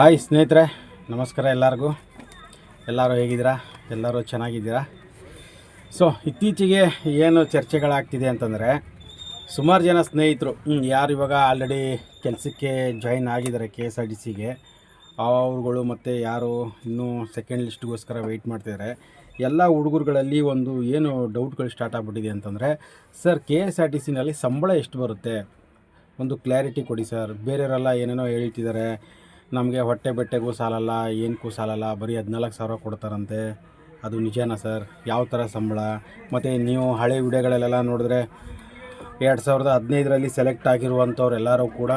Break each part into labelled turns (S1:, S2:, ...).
S1: Hi ಸ್ನೇಹಿತರೆ, ನಮಸ್ಕಾರ ಎಲ್ಲರಿಗೂ. ಎಲ್ಲರೂ ಹೇಗಿದ್ದೀರಾ? ಎಲ್ಲರೂ ಚೆನ್ನಾಗಿದ್ದೀರಾ? ಸೊ ಇತ್ತೀಚೆಗೆ ಏನು ಚರ್ಚೆಗಳಾಗ್ತಿದೆ ಅಂತಂದರೆ, ಸುಮಾರು ಜನ ಸ್ನೇಹಿತರು ಯಾರು ಇವಾಗ ಆಲ್ರೆಡಿ ಕೆಲಸಕ್ಕೆ ಜಾಯಿನ್ ಆಗಿದ್ದಾರೆ ಕೆ ಎಸ್ ಆರ್ ಟಿ ಸಿಗೆ ಅವ್ರುಗಳು ಮತ್ತು ಯಾರು ಇನ್ನೂ ಸೆಕೆಂಡ್ ಲಿಸ್ಟ್ಗೋಸ್ಕರ ವೆಯ್ಟ್ ಮಾಡ್ತಿದ್ದಾರೆ ಎಲ್ಲ ಹುಡುಗರುಗಳಲ್ಲಿ ಒಂದು ಏನು ಡೌಟ್ಗಳು ಸ್ಟಾರ್ಟ್ ಆಗ್ಬಿಟ್ಟಿದೆ ಅಂತಂದರೆ sir K S R T ಸಿನಲ್ಲಿ ಸಂಬಳ ಎಷ್ಟು ಬರುತ್ತೆ? ಒಂದು ಕ್ಲಾರಿಟಿ ಕೊಡಿ ಸರ್ ಬೇರೆಯವರೆಲ್ಲ ಏನೇನೋ ಹೇಳ್ತಿದ್ದಾರೆ ನಮಗೆ ಹೊಟ್ಟೆ ಬಟ್ಟೆಗೂ ಸಾಲಲ್ಲ ಏನಕ್ಕೂ ಸಾಲಲ್ಲ, ಬರೀ ಹದಿನಾಲ್ಕು ಸಾವಿರ ಕೊಡ್ತಾರಂತೆ. ಅದು ನಿಜನಾ ಸರ್? ಯಾವ ಥರ ಸಂಬಳ? ಮತ್ತು ನೀವು ಹಳೆ ವಿಡಿಯೋಗಳಲ್ಲೆಲ್ಲ ನೋಡಿದ್ರೆ ಎರಡು ಸಾವಿರದ ಹದಿನೈದರಲ್ಲಿ ಸೆಲೆಕ್ಟ್ ಆಗಿರುವಂಥವ್ರೆಲ್ಲರೂ ಕೂಡ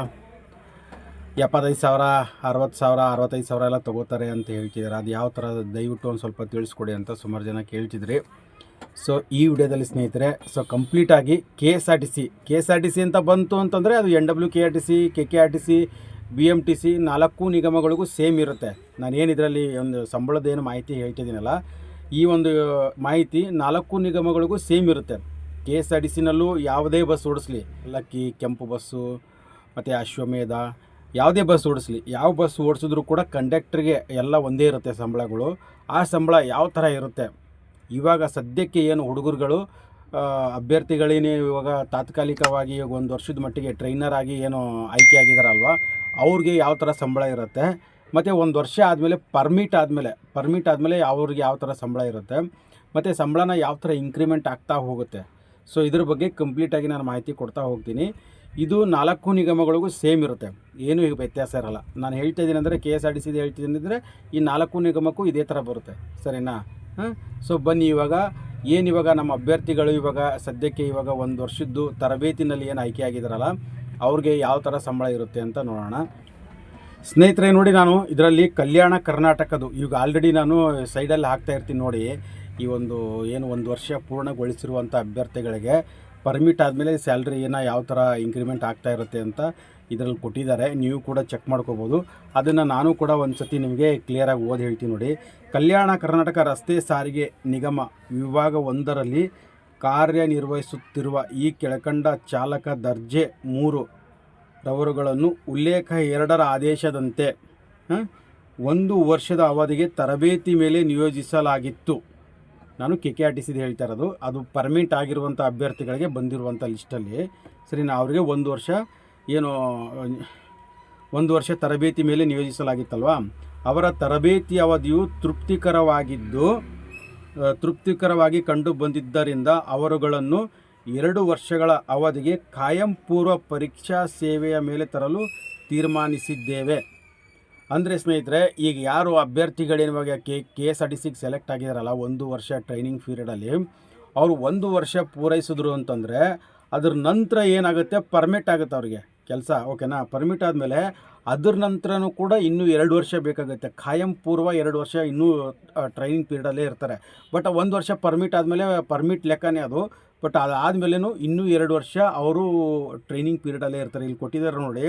S1: ಎಪ್ಪತ್ತೈದು ಸಾವಿರ, ಅರವತ್ತು ಸಾವಿರ, ಅರವತ್ತೈದು ಸಾವಿರ ಎಲ್ಲ ತೊಗೋತಾರೆ ಅಂತ ಹೇಳ್ತಿದ್ದಾರೆ. ಅದು ಯಾವ ಥರ ದಯವಿಟ್ಟು ಒಂದು ಸ್ವಲ್ಪ ತಿಳಿಸ್ಕೊಡಿ ಅಂತ ಸುಮಾರು ಜನ ಕೇಳ್ತಿದ್ರಿ. ಸೊ ಈ ವಿಡಿಯೋದಲ್ಲಿ ಸ್ನೇಹಿತರೆ ಸೊ ಕಂಪ್ಲೀಟಾಗಿ K S R T C K S R T C ಅಂತ ಬಂತು ಅಂತಂದರೆ ಅದು N W K R T C K K R T C B M T C ನಾಲ್ಕು ನಿಗಮಗಳಿಗೂ ಸೇಮ್ ಇರುತ್ತೆ. ನಾನು ಏನು ಇದರಲ್ಲಿ ಒಂದು ಸಂಬಳದ ಏನು ಮಾಹಿತಿ ಹೇಳ್ತಿದ್ದೀನಲ್ಲ, ಈ ಒಂದು ಮಾಹಿತಿ ನಾಲ್ಕು ನಿಗಮಗಳಿಗೂ ಸೇಮ್ ಇರುತ್ತೆ. ಕೆ ಎಸ್ ಆರ್ ಟಿ ಸಿನಲ್ಲೂ ಯಾವುದೇ ಬಸ್ ಓಡಿಸ್ಲಿ. ಲಕ್ಕಿ, ಕೆಂಪು ಬಸ್ಸು, ಮತ್ತು ಅಶ್ವಮೇಧ, ಯಾವುದೇ ಬಸ್ ಓಡಿಸ್ಲಿ. ಯಾವ ಬಸ್ ಓಡಿಸಿದ್ರು ಕೂಡ ಕಂಡಕ್ಟ್ರಿಗೆ ಎಲ್ಲ ಒಂದೇ ಇರುತ್ತೆ ಸಂಬಳಗಳು. ಆ ಸಂಬಳ ಯಾವ ಥರ ಇರುತ್ತೆ? ಇವಾಗ ಸದ್ಯಕ್ಕೆ ಏನು ಹುಡುಗರುಗಳು ಅಭ್ಯರ್ಥಿಗಳೇನು ಇವಾಗ ತಾತ್ಕಾಲಿಕವಾಗಿ ಒಂದು ವರ್ಷದ ಮಟ್ಟಿಗೆ ಟ್ರೈನರ್ ಆಗಿ ಏನು ಆಯ್ಕೆ ಆಗಿದಾರಲ್ವ ಅವ್ರಿಗೆ ಯಾವ ಥರ ಸಂಬಳ ಇರುತ್ತೆ. ಮತ್ತು ಒಂದು ವರ್ಷ ಆದಮೇಲೆ ಪರ್ಮಿಟ್ ಆದಮೇಲೆ ಪರ್ಮಿಟ್ ಆದಮೇಲೆ ಅವ್ರಿಗೆ ಯಾವ ಥರ ಸಂಬಳ ಇರುತ್ತೆ. ಮತ್ತು ಸಂಬಳನ ಯಾವ ಥರ ಇನ್ಕ್ರಿಮೆಂಟ್ ಆಗ್ತಾ ಹೋಗುತ್ತೆ. ಸೊ ಇದ್ರ ಬಗ್ಗೆ ಕಂಪ್ಲೀಟಾಗಿ ನಾನು ಮಾಹಿತಿ ಕೊಡ್ತಾ ಹೋಗ್ತೀನಿ. ಇದು ನಾಲ್ಕು ನಿಗಮಗಳಿಗೂ ಸೇಮ್ ಇರುತ್ತೆ. ಏನೂ ಈಗ ವ್ಯತ್ಯಾಸ ಇರಲ್ಲ. ನಾನು ಹೇಳ್ತಾ ಇದ್ದೀನಿ ಅಂದರೆ ಕೆ ಎಸ್ ಆರ್ ಟಿ ಸಿದು ಹೇಳ್ತಿದ್ದೀನಿ ಅಂದರೆ ಈ ನಾಲ್ಕು ನಿಗಮಕ್ಕೂ ಇದೇ ಥರ ಬರುತ್ತೆ. ಸರಿನಾ? ಹಾಂ? ಸೊ ಬನ್ನಿ ಇವಾಗ. ಏನು ಇವಾಗ ನಮ್ಮ ಅಭ್ಯರ್ಥಿಗಳು ಇವಾಗ ಸದ್ಯಕ್ಕೆ ಇವಾಗ ಒಂದು ವರ್ಷದ್ದು ತರಬೇತಿನಲ್ಲಿ ಏನು ಆಯ್ಕೆ ಆಗಿದಾರಲ್ಲ ಅವ್ರಿಗೆ ಯಾವ ಥರ ಸಂಬಳ ಇರುತ್ತೆ ಅಂತ ನೋಡೋಣ. ಸ್ನೇಹಿತರೆ, ನೋಡಿ ನಾನು ಇದರಲ್ಲಿ ಕಲ್ಯಾಣ ಕರ್ನಾಟಕದ್ದು, ಈಗ ಆಲ್ರೆಡಿ ನಾನು ಸೈಡಲ್ಲಿ ಹಾಕ್ತಾ ಇರ್ತೀನಿ ನೋಡಿ, ಈ ಒಂದು ಏನು ಒಂದು ವರ್ಷ ಪೂರ್ಣಗೊಳಿಸಿರುವಂಥ ಅಭ್ಯರ್ಥಿಗಳಿಗೆ ಪರ್ಮಿಟ್ ಆದಮೇಲೆ ಸ್ಯಾಲ್ರಿ ಏನೋ ಯಾವ ಥರ ಇನ್ಕ್ರಿಮೆಂಟ್ ಆಗ್ತಾ ಇರುತ್ತೆ ಅಂತ ಇದರಲ್ಲಿ ಕೊಟ್ಟಿದ್ದಾರೆ. ನೀವು ಕೂಡ ಚೆಕ್ ಮಾಡ್ಕೋಬೋದು. ಅದನ್ನು ನಾನು ಕೂಡ ಒಂದು ಸತಿ ನಿಮಗೆ ಕ್ಲಿಯರಾಗಿ ಓದಿ ಹೇಳ್ತೀನಿ ನೋಡಿ. ಕಲ್ಯಾಣ ಕರ್ನಾಟಕ ರಸ್ತೆ ಸಾರಿಗೆ ನಿಗಮ ವಿಭಾಗ ಒಂದರಲ್ಲಿ ಕಾರ್ಯನಿರ್ವಹಿಸುತ್ತಿರುವ ಈ ಕೆಳಕಂಡ ಚಾಲಕ ದರ್ಜೆ ಮೂರು ರವರುಗಳನ್ನು ಉಲ್ಲೇಖ ಎರಡರ ಆದೇಶದಂತೆ ಒಂದು ವರ್ಷದ ಅವಧಿಗೆ ತರಬೇತಿ ಮೇಲೆ ನಿಯೋಜಿಸಲಾಗಿತ್ತು. ನಾನು ಕೆ ಕೆ ಆರ್ ಟಿ ಸಿದು ಹೇಳ್ತಾ ಅದು ಪರ್ಮಿಟ್ ಆಗಿರುವಂಥ ಅಭ್ಯರ್ಥಿಗಳಿಗೆ ಬಂದಿರುವಂಥ ಲಿಸ್ಟಲ್ಲಿ. ಸರಿ ನಾ ಅವರಿಗೆ ಒಂದು ವರ್ಷ ಏನು, ಒಂದು ವರ್ಷ ತರಬೇತಿ ಮೇಲೆ ನಿಯೋಜಿಸಲಾಗಿತ್ತಲ್ವ? ಅವರ ತರಬೇತಿ ಅವಧಿಯು ತೃಪ್ತಿಕರವಾಗಿದ್ದು ತೃಪ್ತಿಕರವಾಗಿ ಕಂಡು ಬಂದಿದ್ದರಿಂದ ಅವರುಗಳನ್ನು ಎರಡು ವರ್ಷಗಳ ಅವಧಿಗೆ ಕಾಯಂ ಪೂರ್ವ ಪರೀಕ್ಷಾ ಸೇವೆಯ ಮೇಲೆ ತರಲು ತೀರ್ಮಾನಿಸಿದ್ದೇವೆ. ಅಂದರೆ ಸ್ನೇಹಿತರೆ, ಈಗ ಯಾರು ಅಭ್ಯರ್ಥಿಗಳೇನಿವಾಗ K K S R T ಸಿಗೆ ಸೆಲೆಕ್ಟ್ ಆಗಿದಾರಲ್ಲ, ಒಂದು ವರ್ಷ ಟ್ರೈನಿಂಗ್ ಪೀರಿಯಡಲ್ಲಿ ಅವರು ಒಂದು ವರ್ಷ ಪೂರೈಸಿದ್ರು ಅಂತಂದರೆ, ಅದ್ರ ನಂತರ ಏನಾಗುತ್ತೆ? ಪರ್ಮಿಟ್ ಆಗುತ್ತೆ ಅವ್ರಿಗೆ. ಕೆಲಸ, ಓಕೆನಾ? ಪರ್ಮಿಟ್ ಆದಮೇಲೆ ಅದ್ರ ನಂತರನೂ ಕೂಡ ಇನ್ನೂ ಎರಡು ವರ್ಷ ಬೇಕಾಗುತ್ತೆ. ಖಾಯಂ ಪೂರ್ವ ಎರಡು ವರ್ಷ ಇನ್ನೂ ಟ್ರೈನಿಂಗ್ ಪೀರಿಯಡಲ್ಲೇ ಇರ್ತಾರೆ. ಬಟ್ ಒಂದು ವರ್ಷ ಪರ್ಮಿಟ್ ಆದಮೇಲೆ ಪರ್ಮಿಟ್ ಲೆಕ್ಕನೇ ಅದು. ಬಟ್ ಅದಾದಮೇಲೆನೂ ಇನ್ನೂ ಎರಡು ವರ್ಷ ಅವರು ಟ್ರೈನಿಂಗ್ ಪೀರಿಯಡಲ್ಲೇ ಇರ್ತಾರೆ. ಇಲ್ಲಿ ಕೊಟ್ಟಿದ್ದಾರೆ ನೋಡಿ.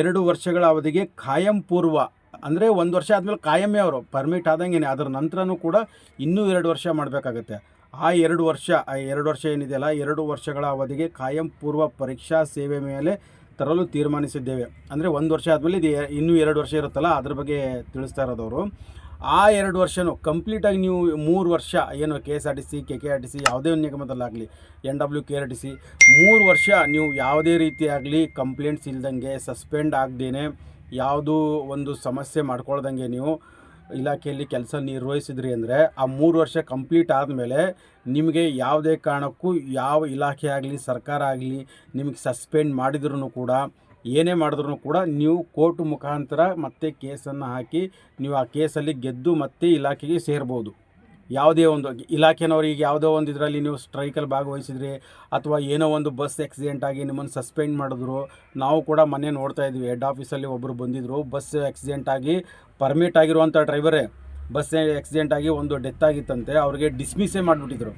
S1: ಎರಡು ವರ್ಷಗಳ ಅವಧಿಗೆ ಖಾಯಂ ಪೂರ್ವ, ಅಂದರೆ ಒಂದು ವರ್ಷ ಆದಮೇಲೆ ಕಾಯಮೇ ಅವರು. ಪರ್ಮಿಟ್ ಆದಂಗೆ ಅದರ ನಂತರನೂ ಕೂಡ ಇನ್ನೂ ಎರಡು ವರ್ಷ ಮಾಡಬೇಕಾಗತ್ತೆ. ಆ ಎರಡು ವರ್ಷ, ಆ ಎರಡು ವರ್ಷ ಏನಿದೆಯಲ್ಲ, ಎರಡು ವರ್ಷಗಳ ಅವಧಿಗೆ ಖಾಯಂ ಪೂರ್ವ ಪರೀಕ್ಷಾ ಸೇವೆ ಮೇಲೆ ತರಲು ತೀರ್ಮಾನಿಸಿದ್ದೇವೆ. ಅಂದರೆ ಒಂದು ವರ್ಷ ಆದಮೇಲೆ ಇದು ಇನ್ನೂ ಎರಡು ವರ್ಷ ಇರುತ್ತಲ್ಲ, ಅದ್ರ ಬಗ್ಗೆ ತಿಳಿಸ್ತಾ ಇರೋದವರು. ಆ ಎರಡು ವರ್ಷನೂ ಕಂಪ್ಲೀಟಾಗಿ ನೀವು ಮೂರು ವರ್ಷ, ಏನು K S R T C K K R T C ಯಾವುದೇ ಒಂದು ನಿಗಮದಲ್ಲಾಗಲಿ N W K R T C ಮೂರು ವರ್ಷ ನೀವು ಯಾವುದೇ ರೀತಿಯಾಗಲಿ ಕಂಪ್ಲೇಂಟ್ಸ್ ಇಲ್ದಂಗೆ ಸಸ್ಪೆಂಡ್ ಆಗದೇನೆ, ಯಾವುದೂ ಒಂದು ಸಮಸ್ಯೆ ಮಾಡ್ಕೊಳ್ದಂಗೆ ನೀವು ಇಲಾಖೆಯಲ್ಲಿ ಕೆಲಸ ನಿರ್ವಹಿಸಿದ್ರಿ ಅಂದರೆ ಆ ಮೂರು ವರ್ಷ ಕಂಪ್ಲೀಟ್ ಆದಮೇಲೆ ನಿಮಗೆ ಯಾವುದೇ ಕಾರಣಕ್ಕೂ ಯಾವ ಇಲಾಖೆ ಆಗಲಿ, ಸರ್ಕಾರ ಆಗಲಿ ನಿಮಗೆ ಸಸ್ಪೆಂಡ್ ಮಾಡಿದ್ರೂ ಕೂಡ, ಏನೇ ಮಾಡಿದ್ರು ಕೂಡ ನೀವು ಕೋರ್ಟ್ ಮುಖಾಂತರ ಮತ್ತೆ ಕೇಸನ್ನು ಹಾಕಿ ನೀವು ಆ ಕೇಸಲ್ಲಿ ಗೆದ್ದು ಮತ್ತೆ ಇಲಾಖೆಗೆ ಸೇರ್ಬೋದು. ಯಾವುದೇ ಒಂದು ಇಲಾಖೆನವ್ರಿಗೆ ಯಾವುದೋ ಒಂದು ಇದರಲ್ಲಿ ನೀವು ಸ್ಟ್ರೈಕಲ್ಲಿ ಭಾಗವಹಿಸಿದ್ರಿ ಅಥವಾ ಏನೋ ಒಂದು ಬಸ್ ಆಕ್ಸಿಡೆಂಟ್ ಆಗಿ ನಿಮ್ಮನ್ನು ಸಸ್ಪೆಂಡ್ ಮಾಡಿದ್ರು, ನಾವು ಕೂಡ ಮನೆ ನೋಡ್ತಾ ಇದ್ವಿ, ಹೆಡ್ ಆಫೀಸಲ್ಲಿ ಒಬ್ಬರು ಬಂದಿದ್ದರು ಬಸ್ ಆಕ್ಸಿಡೆಂಟ್ ಆಗಿ ಪರ್ಮಿಟ್ ಆಗಿರುವಂಥ ಡ್ರೈವರೇ ಬಸ್ ಆಕ್ಸಿಡೆಂಟ್ ಆಗಿ ಒಂದು ಡೆತ್ ಆಗಿತ್ತಂತೆ, ಅವ್ರಿಗೆ ಡಿಸ್ಮಿಸ್ಸೇ ಮಾಡಿಬಿಟ್ಟಿದ್ರು.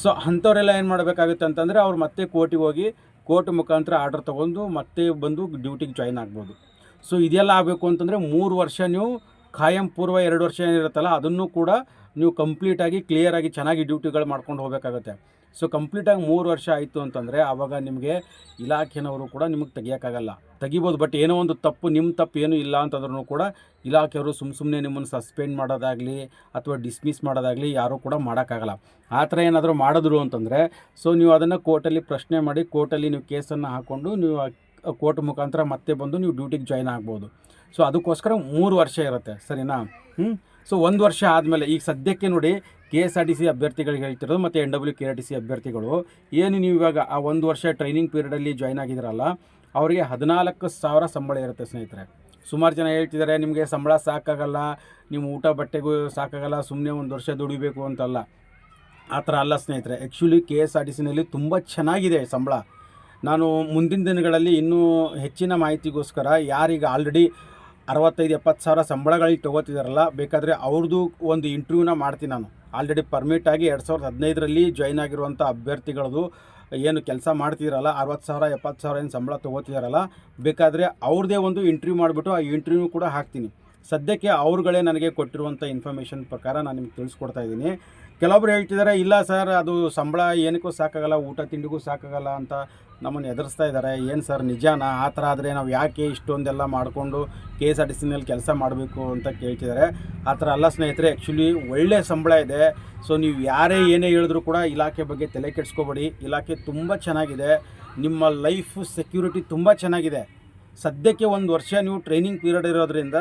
S1: ಸೊ ಅಂಥವರೆಲ್ಲ ಏನು ಮಾಡಬೇಕಾಗುತ್ತೆ ಅಂತಂದರೆ, ಅವ್ರು ಮತ್ತೆ ಕೋರ್ಟಿಗೆ ಹೋಗಿ ಕೋರ್ಟ್ ಮುಖಾಂತರ ಆರ್ಡರ್ ತೊಗೊಂಡು ಮತ್ತೆ ಬಂದು ಡ್ಯೂಟಿಗೆ ಜಾಯ್ನ್ ಆಗ್ಬೋದು. ಸೊ ಇದೆಲ್ಲ ಆಗಬೇಕು ಅಂತಂದರೆ ಮೂರು ವರ್ಷ ನೀವು ಖಾಯಂ ಪೂರ್ವ ಎರಡು ವರ್ಷ ಏನಿರುತ್ತಲ್ಲ, ಅದನ್ನು ಕೂಡ ನೀವು ಕಂಪ್ಲೀಟಾಗಿ ಕ್ಲಿಯರಾಗಿ ಚೆನ್ನಾಗಿ ಡ್ಯೂಟಿಗಳು ಮಾಡ್ಕೊಂಡು ಹೋಗಬೇಕಾಗತ್ತೆ. ಸೊ ಕಂಪ್ಲೀಟಾಗಿ ಮೂರು ವರ್ಷ ಆಯಿತು ಅಂತಂದರೆ ಆವಾಗ ನಿಮಗೆ ಇಲಾಖೆನವರು ಕೂಡ ನಿಮಗೆ ತೆಗಿಯೋಕ್ಕಾಗಲ್ಲ. ತೆಗಿಬೋದು ಬಟ್ ಏನೋ ಒಂದು ತಪ್ಪು ನಿಮ್ಮ ತಪ್ಪು ಏನೂ ಇಲ್ಲ ಅಂತಂದ್ರೂ ಕೂಡ ಇಲಾಖೆಯವರು ಸುಮ್ಮ ಸುಮ್ಮನೆ ನಿಮ್ಮನ್ನು ಸಸ್ಪೆಂಡ್ ಮಾಡೋದಾಗಲಿ ಅಥವಾ ಡಿಸ್ಮಿಸ್ ಮಾಡೋದಾಗಲಿ ಯಾರೂ ಕೂಡ ಮಾಡೋಕ್ಕಾಗಲ್ಲ. ಆ ಥರ ಏನಾದರೂ ಮಾಡಿದ್ರು ಅಂತಂದರೆ ಸೊ ನೀವು ಅದನ್ನು ಕೋರ್ಟಲ್ಲಿ ಪ್ರಶ್ನೆ ಮಾಡಿ ಕೋರ್ಟಲ್ಲಿ ನೀವು ಕೇಸನ್ನು ಹಾಕ್ಕೊಂಡು ನೀವು ಕೋರ್ಟ್ ಮುಖಾಂತರ ಮತ್ತೆ ಬಂದು ನೀವು ಡ್ಯೂಟಿಗೆ ಜಾಯ್ನ್ ಆಗ್ಬೋದು. ಸೊ ಅದಕ್ಕೋಸ್ಕರ ಮೂರು ವರ್ಷ ಇರುತ್ತೆ, ಸರಿನಾ? ಹ್ಞೂ ಸೊ ಒಂದು ವರ್ಷ ಆದಮೇಲೆ ಈಗ ಸದ್ಯಕ್ಕೆ ನೋಡಿ K S R T C ಅಭ್ಯರ್ಥಿಗಳಿಗೆ ಹೇಳ್ತಿರೋದು ಮತ್ತು N W K R T C ಅಭ್ಯರ್ಥಿಗಳು. ಏನು ನೀವು ಇವಾಗ ಆ ಒಂದು ವರ್ಷ ಟ್ರೈನಿಂಗ್ ಪೀರಿಯಡಲ್ಲಿ ಜಾಯ್ನ್ ಆಗಿದ್ರಲ್ಲ ಅವರಿಗೆ ಹದಿನಾಲ್ಕು ಸಾವಿರ ಸಂಬಳ ಇರುತ್ತೆ ಸ್ನೇಹಿತರೆ. ಸುಮಾರು ಜನ ಹೇಳ್ತಿದ್ದಾರೆ, ನಿಮಗೆ ಸಂಬಳ ಸಾಕಾಗಲ್ಲ, ನೀವು ಊಟ ಬಟ್ಟೆಗೂ ಸಾಕಾಗಲ್ಲ ಸುಮ್ಮನೆ ಒಂದು ವರ್ಷ ದುಡಿಬೇಕು ಅಂತಲ್ಲ. ಆ ಥರ ಅಲ್ಲ ಸ್ನೇಹಿತರೆ actually K S R T ಸಿನಲ್ಲಿ ತುಂಬ ಚೆನ್ನಾಗಿದೆ ಸಂಬಳ. ನಾನು ಮುಂದಿನ ದಿನಗಳಲ್ಲಿ ಇನ್ನೂ ಹೆಚ್ಚಿನ ಮಾಹಿತಿಗೋಸ್ಕರ ಯಾರೀಗ ಆಲ್ರೆಡಿ ಅರವತ್ತೈದು ಎಪ್ಪತ್ತು ಸಾವಿರ ಸಂಬಳಗಳಿಗೆ ತೊಗೋತಿದಾರಲ್ಲ, ಬೇಕಾದರೆ ಅವ್ರದ್ದು ಒಂದು ಇಂಟರ್ವ್ಯೂನ ಮಾಡ್ತೀನಿ ನಾನು. ಆಲ್ರೆಡಿ ಪರ್ಮಿಟ್ ಆಗಿ ಎರಡು ಸಾವಿರದ ಹದಿನೈದರಲ್ಲಿ ಜಾಯ್ನ್ ಆಗಿರುವಂಥ ಅಭ್ಯರ್ಥಿಗಳದು ಏನು ಕೆಲಸ ಮಾಡ್ತಿರಲ್ಲ ಅರವತ್ತು ಸಾವಿರ, ಎಪ್ಪತ್ತು ಸಾವಿರ ಏನು ಸಂಬಳ ತೊಗೋತಿದಾರಲ್ಲ, ಬೇಕಾದರೆ ಅವ್ರದ್ದೇ ಒಂದು ಇಂಟರ್ವ್ಯೂ ಮಾಡಿಬಿಟ್ಟು ಆ ಇಂಟರ್ವ್ಯೂ ಕೂಡ ಹಾಕ್ತೀನಿ. ಸದ್ಯಕ್ಕೆ ಅವ್ರುಗಳೇ ನನಗೆ ಕೊಟ್ಟಿರುವಂಥ ಇನ್ಫಾರ್ಮೇಷನ್ ಪ್ರಕಾರ ನಾನು ನಿಮ್ಗೆ ತಿಳಿಸ್ಕೊಡ್ತಾ ಇದ್ದೀನಿ. ಕೆಲವೊಬ್ರು ಹೇಳ್ತಿದ್ದಾರೆ, ಇಲ್ಲ ಸರ್, ಅದು ಸಂಬಳ ಏನಕ್ಕೂ ಸಾಕಾಗಲ್ಲ, ಊಟ ತಿಂಡಿಗೂ ಸಾಕಾಗಲ್ಲ ಅಂತ ನಮ್ಮನ್ನು ಎದುರಿಸ್ತಾ ಇದ್ದಾರೆ. ಏನು ಸರ್, ನಿಜಾನ? ಆ ಥರ ಆದರೆ ನಾವು ಯಾಕೆ ಇಷ್ಟೊಂದೆಲ್ಲ ಮಾಡಿಕೊಂಡು ಕೆ ಎಸ್ ಆರ್ ಟಿ ಸಿನಲ್ಲಿ ಕೆಲಸ ಮಾಡಬೇಕು ಅಂತ ಕೇಳ್ತಿದ್ದಾರೆ. ಆ ಥರ ಅಲ್ಲ ಸ್ನೇಹಿತರೆ ಆ್ಯಕ್ಚುಲಿ ಒಳ್ಳೆ ಸಂಬಳ ಇದೆ. ಸೊ ನೀವು ಯಾರೇ ಏನೇ ಹೇಳಿದ್ರು ಕೂಡ ಇಲಾಖೆ ಬಗ್ಗೆ ತಲೆ ಕೆಡಿಸ್ಕೋಬೇಡಿ. ಇಲಾಖೆ ತುಂಬ ಚೆನ್ನಾಗಿದೆ. ನಿಮ್ಮ ಲೈಫ್ ಸೆಕ್ಯೂರಿಟಿ ತುಂಬ ಚೆನ್ನಾಗಿದೆ. ಸದ್ಯಕ್ಕೆ ಒಂದು ವರ್ಷ ನೀವು ಟ್ರೈನಿಂಗ್ ಪೀರಿಯಡ್ ಇರೋದ್ರಿಂದ